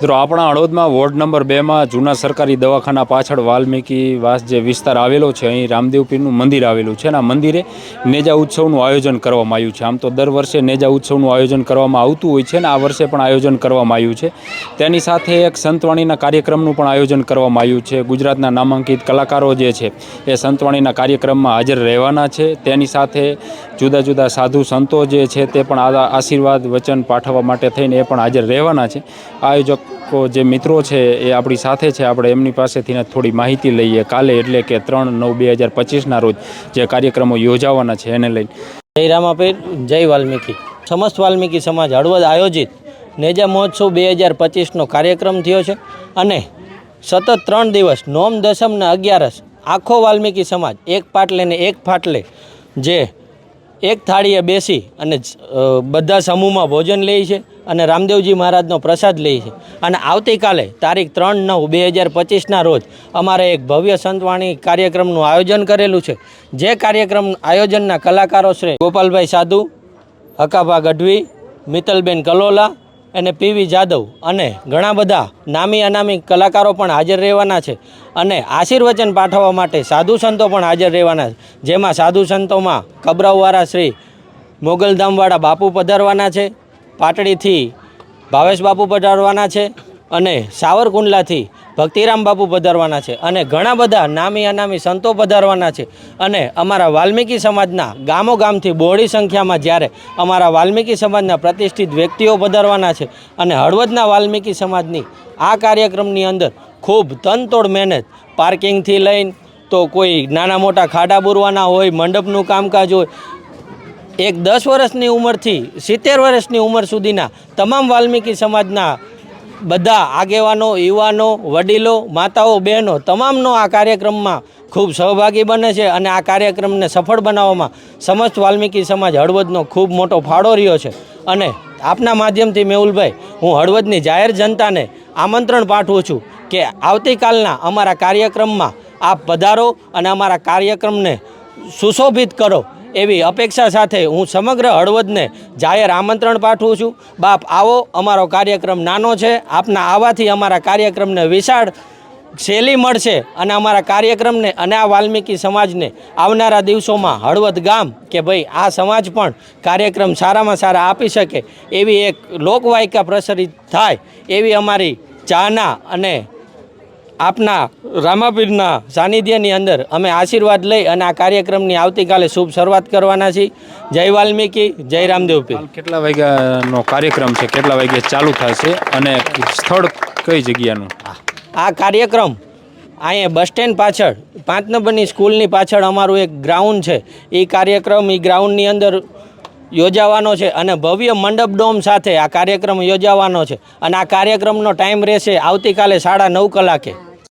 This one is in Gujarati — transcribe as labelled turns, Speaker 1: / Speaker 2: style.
Speaker 1: મિત્રો, આપણા હળવદમાં વોર્ડ નંબર બેમાં જૂના સરકારી દવાખાના પાછળ વાલ્મીકી વાસ જે વિસ્તાર આવેલો છે, અહીં રામદેવપીરનું મંદિર આવેલું છે. અને આ મંદિરે નેજા ઉત્સવનું આયોજન કરવામાં આવ્યું છે. આમ તો દર વર્ષે નેજા ઉત્સવનું આયોજન કરવામાં આવતું હોય છે અને આ વર્ષે પણ આયોજન કરવામાં આવ્યું છે. તેની સાથે એક સંતવાણીના કાર્યક્રમનું પણ આયોજન કરવામાં આવ્યું છે. ગુજરાતના નામાંકિત કલાકારો જે છે, એ સંતવાણીના કાર્યક્રમમાં હાજર રહેવાના છે. તેની સાથે જુદા જુદા સાધુ સંતો જે છે, તે પણ આશીર્વાદ વચન પાઠવવા માટે થઈને એ પણ હાજર રહેવાના છે. આયોજકો જે મિત્રો છે એ આપણી સાથે છે. આપણે એમની પાસેથી થોડી માહિતી લઈએ. કાલે એટલે કે ત્રણ નવ બે હજાર પચીસના રોજ જે કાર્યક્રમો યોજાવાના છે એને લઈને.
Speaker 2: જય રામાપીર, જય વાલ્મીકી. સમસ્ત વાલ્મીકી સમાજ હળવદ આયોજિત નેજા મહોત્સવ બે હજાર પચીસનો કાર્યક્રમ થયો છે અને સતત ત્રણ દિવસ, નોમ દસમ ને અગિયારસ આખો વાલ્મીકી સમાજ એક પાટલે ને એક ફાટલે જે એક થાળીએ બેસી અને બધા સમૂહમાં ભોજન લે છે અને રામદેવજી મહારાજનો પ્રસાદ લે છે. અને આવતીકાલે તારીખ ત્રણ નવ બે હજાર પચીસના રોજ અમારે એક ભવ્ય સંતવાણી કાર્યક્રમનું આયોજન કરેલું છે. જે કાર્યક્રમ આયોજનના કલાકારો શ્રી ગોપાલભાઈ સાધુ, હકાભા ગઢવી, મિત્તલબેન કલોલા અને પીવી જાદવ અને ઘણા બધા નામી અનામી કલાકારો પણ હાજર રહેવાના છે અને આશીર્વચન પાઠવવા માટે સાધુ સંતો પણ હાજર રહેવાના છે. જેમાં સાધુ સંતોમાં કબરાવવાળા શ્રી મોગલધામવાળા બાપુ પધારવાના છે. પાટડીથી ભાવેશ બાપુ પધારવાના છે. અને સાવરકુંડલાથી ભક્તિરામ બાપુ પધારવાના છે અને ઘણા બધા નામી અનામી સંતો પધારવાના છે. અને અમારા વાલ્મીકી સમાજના ગામો ગામથી બહોળી સંખ્યામાં જ્યારે અમારા વાલ્મીકી સમાજના પ્રતિષ્ઠિત વ્યક્તિઓ પધારવાના છે અને હળવદના વાલ્મીકી સમાજની આ કાર્યક્રમની અંદર ખૂબ તનતોડ મહેનત, પાર્કિંગથી લઈને તો કોઈ નાના મોટા ખાડા બુરવાના હોય, મંડપનું કામકાજ હોય, એક દસ વર્ષની ઉંમરથી સિત્તેર વર્ષની ઉંમર સુધીના તમામ વાલ્મીકી સમાજના બધા આગેવાનો, યુવાનો, વડીલો, માતાઓ, બહેનો તમામનો આ કાર્યક્રમમાં ખૂબ સહભાગી બને છે અને આ કાર્યક્રમને સફળ બનાવવામાં સમસ્ત વાલ્મીકી સમાજ હળવદનો ખૂબ મોટો ફાળો રહ્યો છે. અને આપના માધ્યમથી મેહુલભાઈ, હું હળવદની જાહેર જનતાને આમંત્રણ પાઠવું છું કે આવતીકાલના અમારા કાર્યક્રમમાં આપ પધારો અને અમારા કાર્યક્રમને સુશોભિત કરો. એવી અપેક્ષા સાથે હું સમગ્ર હળવદને જાહેર આમંત્રણ પાઠવું છું. બાપ આવો, અમારો કાર્યક્રમ નાનો છે. આપના આવવાથી અમારા કાર્યક્રમને વિશાળ શૈલી મળશે અને અમારા કાર્યક્રમને અને આ વાલ્મીકી સમાજને આવનારા દિવસોમાં હળવદ ગામ કે ભાઈ આ સમાજ પણ કાર્યક્રમ સારામાં સારા આપી શકે એવી એક લોકવાયકા પ્રસરિત થાય એવી અમારી ચાહના અને આપના રામાપીરના સાનિધ્યની અંદર અમે આશીર્વાદ લઈ અને આ કાર્યક્રમની આવતીકાલે શુભ શરૂઆત કરવાના છીએ. જય વાલ્મીકી જય રામદેવ પીર.
Speaker 1: કેટલા વાગ્યાનો કાર્યક્રમ છે? કેટલા વાગ્યે ચાલુ થશે અને સ્થળ કઈ જગ્યાનું?
Speaker 2: આ કાર્યક્રમ અહીંયા બસ સ્ટેન્ડ પાછળ પાંચ નંબરની સ્કૂલની પાછળ અમારું એક ગ્રાઉન્ડ છે. એ કાર્યક્રમ એ ગ્રાઉન્ડની અંદર યોજાવાનો છે અને ભવ્ય મંડપ ડોમ સાથે આ કાર્યક્રમ યોજાવાનો છે. અને આ કાર્યક્રમનો ટાઈમ રહેશે આવતીકાલે સાડા નવ કલાકે.